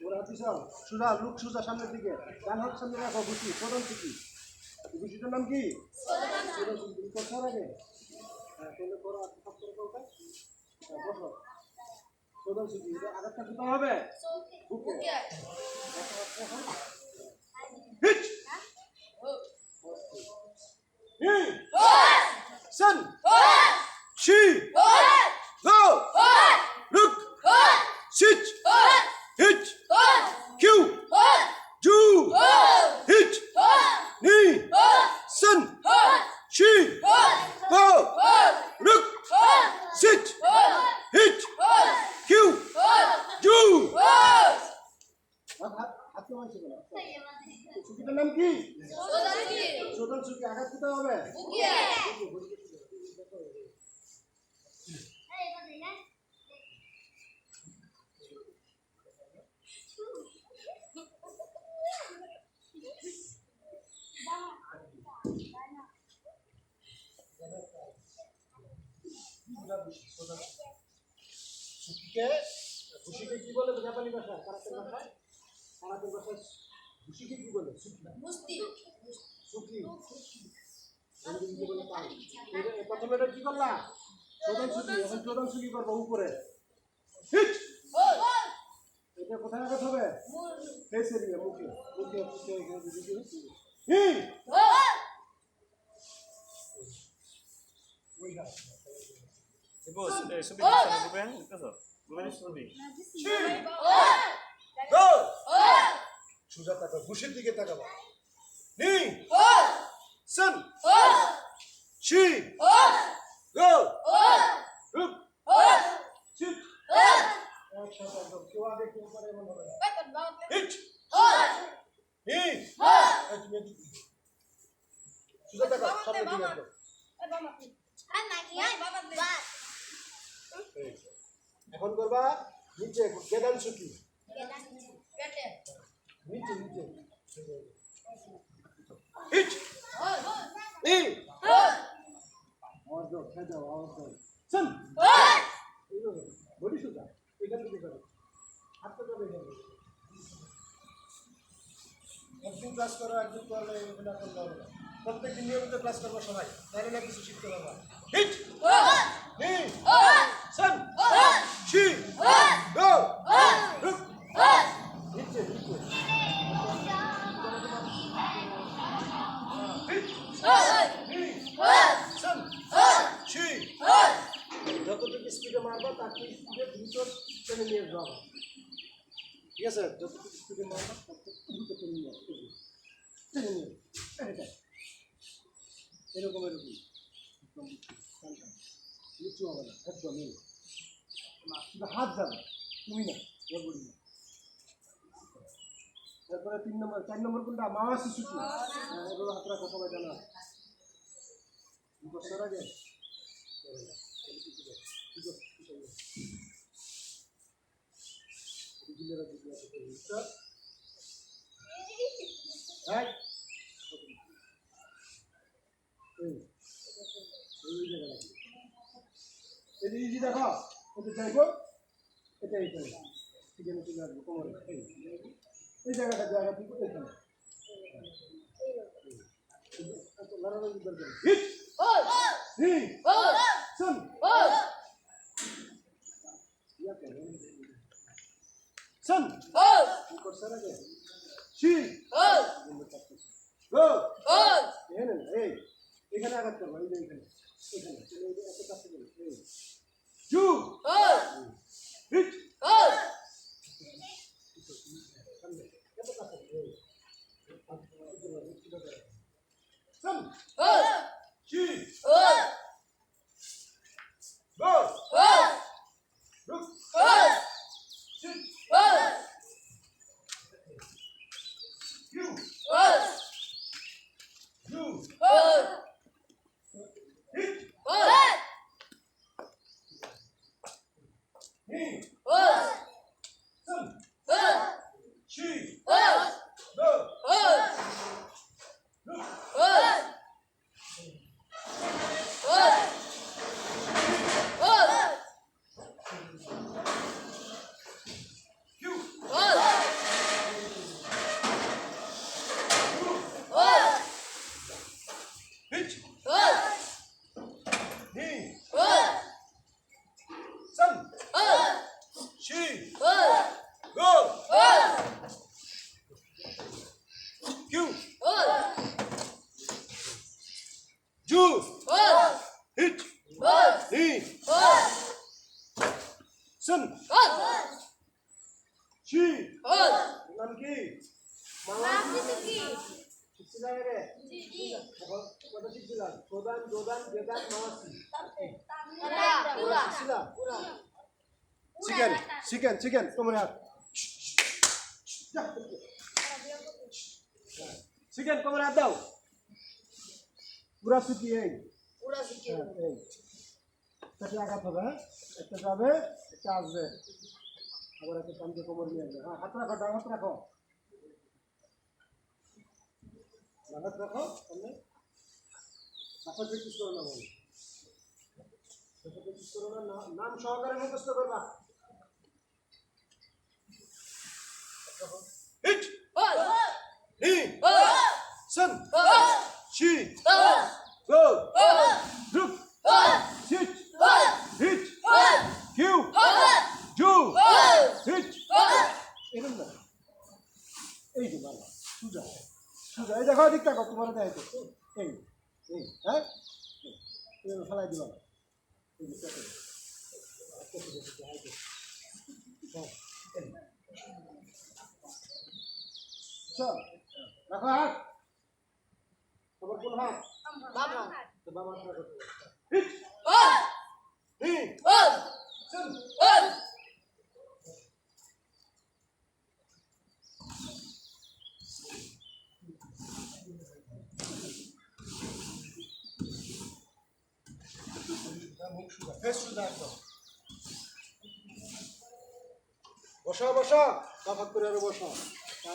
হাত দিছ সোজা লুক সোজা সামনের দিকে। ডান হাত সামনে রাখো গুছি প্রধান শিখি গুছিটার নাম কি? তুমি করছ হ্যাঁ তাহলে করো সব করে করো হ্যাঁ বসো। প্রধান শিখি এটা আঘাতটা হবে? বুকে। খুশিকে কি বলে জাপানি ভাষায় কারাতের ভাষায় কারাতের ভাষায় খুশিকে কি বলে এটা- প্রথমে এটা কি করলা প্রধান ছুটি এখন প্রধান ছুটি করব উপরে এটা কোথায় আঘাত হবে ফেস এরিয়া মুখে মুখে এখানে দিকে হিট ওই ঘাট Ibu, eh, subi sa Ruben, ito so. Ruben is subi. গো সোজা তাকাও ঘুষের দিকে তাকাবো নি? সান। শি। গো। রুক। সিট একসাথে একদম কেউ আগে কেউ পরে এমন হবে না? নি এই তুমি এদিকে। সোজা তাকাও সামনের দিকে একদম এই। এখন করবা নিচে গেদান নিচে আওয়াজ দাও খেয়ে দাও আওয়াজ দাও সান এইভাবে বডি সোজা এখান থেকে যাবে হাতটা যাবে এখান একদিন ক্লাস করো একদিন করলে এগুলো করতে হবে না প্রত্যেকদিন নিয়মিত ক্লাস করব সবাই তাহলে না কিছু শিখতে পারবা হিট নি সান শি গো ঠিক আছে যতটুকু তার থেকে দ্রুত টেনে নিয়ে আসবে টেনে নিয়ে এরকম এরকম নিচু হবে না একদম শুধু হাত যাবে তুমি না এবার বলি না তারপরে তিন নম্বর চার নম্বর কোনটা শিশুটি হ্যাঁ এগুলো হাত রাখো সবাই জানা বছর আগে হ্যাঁ এটা দেখো এটা চাইব এটা এইটা এখানে ইয়া শুন কি করছ আগে শি গো এখানে না, এই এখানে আঘাত করব এই যে এখানে এখানে তাহলে এই যে এত কাছে গেলে এই জু হিট সামনে এত কাছে এই সাম শি গো রুক সিট বাংলা শিখছিলাম রে এখন কত শিখছিলাম প্রধান প্রধান বেদান মাসি চিকেন চিকেন চিকেন তোমার হাত চিকেন তোমার হাত দাও পুরা সুতি এই হ্যাঁ, এই একটা আঘাত হবে হ্যাঁ? একটা যাবে একটা আসবে আবার একটা কামকে কোমর নিয়ে আসবে হ্যাঁ হাত রাখো হাত রাখো হাত রাখো সামনে মাথা প্র্যাকটিস করো না বলো। মাথা প্র্যাকটিস করো না- নাম সহকারে মুখস্থ করবা হিট হি সন শি গো দ্রুপ সিট হিট কিউ জু হিট এরকম না এই যে বাবা সুজা সুজা এই দেখো দিকটা কত তোমার দেয় তো এই এই হ্যাঁ? ফেলাই দিবা। হ্যাঁ। চল রাখো হাত। আবার কোন হাত? তো বাবা হাত রাখো হিট হি সন মুখ সুদা ফেস সুদা একদম বসা বসা কাপাত করে আরও বসা তা